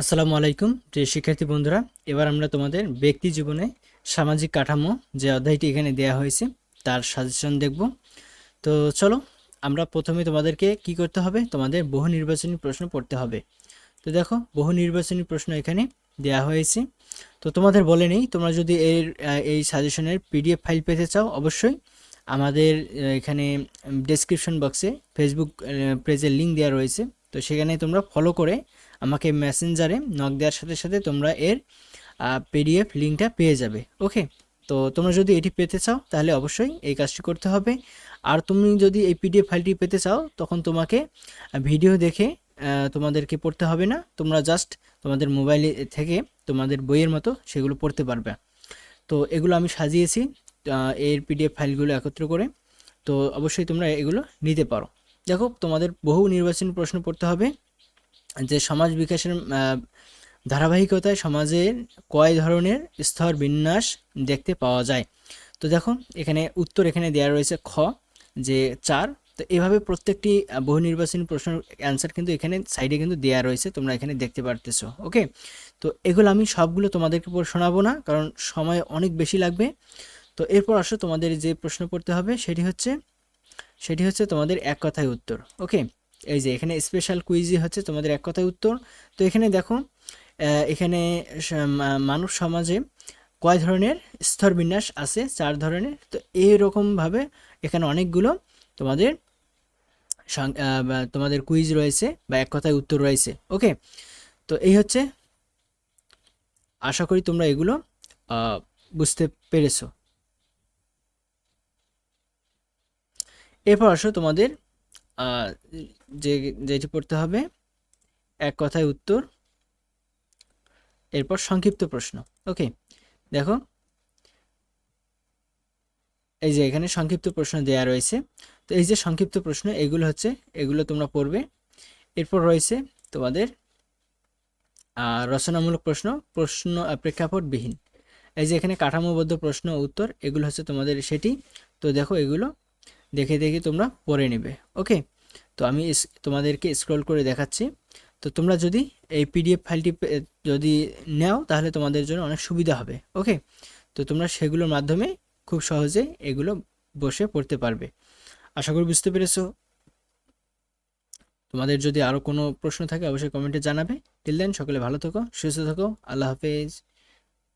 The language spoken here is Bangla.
আসসালামু আলাইকুম, প্রিয় শিক্ষার্থী বন্ধুরা। এবার আমরা তোমাদের ব্যক্তি জীবনে সামাজিক কাঠামো যে অধ্যায়টি এখানে দেয়া হয়েছে, তার সাজেশন দেখব। তো চলো, আমরা প্রথমে তোমাদেরকে কি করতে হবে? তোমাদের বহু নির্বাচনী প্রশ্ন পড়তে হবে। তো দেখো, বহু নির্বাচনী প্রশ্ন এখানে দেয়া হয়েছে। তো তোমাদের বলে নেই, তোমরা যদি এর এই সাজেশনের পিডিএফ ফাইল পেতে চাও, অবশ্যই আমাদের এখানে ডেসক্রিপশন বক্সে ফেসবুক পেজের লিঙ্ক দেওয়া রয়েছে। তো সেখানে তোমরা ফলো করে আমাকে মেসেঞ্জারে নক দেওয়ার সাথে সাথে তোমরা এর পিডিএফ লিঙ্কটা পেয়ে যাবে ওকে তো তোমরা যদি এটি পেতে চাও, তাহলে অবশ্যই এই কাজটি করতে হবে। আর তুমি যদি এই পিডিএফ ফাইলটি পেতে চাও, তখন তোমাকে ভিডিও দেখে তোমাদেরকে পড়তে হবে না। তোমরা জাস্ট তোমাদের মোবাইলে থেকে তোমাদের বইয়ের মতো সেগুলো পড়তে পারবে। তো এগুলো আমি সাজিয়েছি এর পিডিএফ ফাইলগুলো একত্র করে। তো অবশ্যই তোমরা এগুলো নিতে পারো। দেখো, তোমাদের বহু নির্বাচনী প্রশ্ন পড়তে হবে যে সমাজ বিকাশের ধারাবাহিকতায় সমাজের কয় ধরনের স্তর বিন্যাস দেখতে পাওয়া যায়? তো দেখো, এখানে উত্তর এখানে দেওয়া রয়েছে খ, যে চার। তো এভাবে প্রত্যেকটি বহু নির্বাচনী প্রশ্নের অ্যান্সার কিন্তু এখানে সাইডে কিন্তু দেওয়া রয়েছে, তোমরা এখানে দেখতে পারতেছো ওকে তো এগুলো আমি সবগুলো তোমাদেরকে শোনাবো না, কারণ সময় অনেক বেশি লাগবে। তো এরপর আসো তোমাদের যে প্রশ্ন পড়তে হবে, সেটি হচ্ছে সেটি হচ্ছে তোমাদের এক কথায় উত্তর, ওকে? এই যে এখানে স্পেশাল কুইজই হচ্ছে তোমাদের এক কথায় উত্তর। তো এখানে দেখো এখানে মানব সমাজে কয় ধরনের স্তরবিন্যাস আছে? চার ধরনের। তো এইরকমভাবে এখানে অনেকগুলো তোমাদের তোমাদের কুইজ রয়েছে বা এক কথায় উত্তর রয়েছে, ওকে? তো এই হচ্ছে, আশা করি তোমরা এগুলো বুঝতে পেরেছ। এরপর আসো তোমাদের যে, যেটি পড়তে হবে, এক কথায় উত্তর, এরপর সংক্ষিপ্ত প্রশ্ন ওকে দেখো, এই যে এখানে সংক্ষিপ্ত প্রশ্ন দেয়া রয়েছে, তো এই যে সংক্ষিপ্ত প্রশ্ন, এগুলো হচ্ছে, এগুলো তোমরা পড়বে, এরপর রয়েছে তোমাদের রচনামূলক প্রশ্ন প্রশ্ন প্রেক্ষাপটবিহীন, এই যে এখানে কাঠামোবদ্ধ প্রশ্ন উত্তর, এগুলো হচ্ছে তোমাদের সেটি, তো দেখো এগুলো দেখে দেখে তোমরা পড়ে নেবে ওকে তো আমি তোমাদেরকে স্ক্রল করে দেখাচ্ছি। তো তোমরা যদি এই পিডিএফ ফাইলটি যদি নাও, তাহলে তোমাদের জন্য অনেক সুবিধা হবে ওকে তো তোমরা সেগুলোর মাধ্যমে খুব সহজে এগুলো বসে পড়তে পারবে। আশা করি বুঝতে পেরেছ। তোমাদের যদি আরও কোনো প্রশ্ন থাকে, অবশ্যই কমেন্টে জানাবে। টিল দেন সকলে ভালো থেকো, সুস্থ থেকো। আল্লাহ হাফেজ।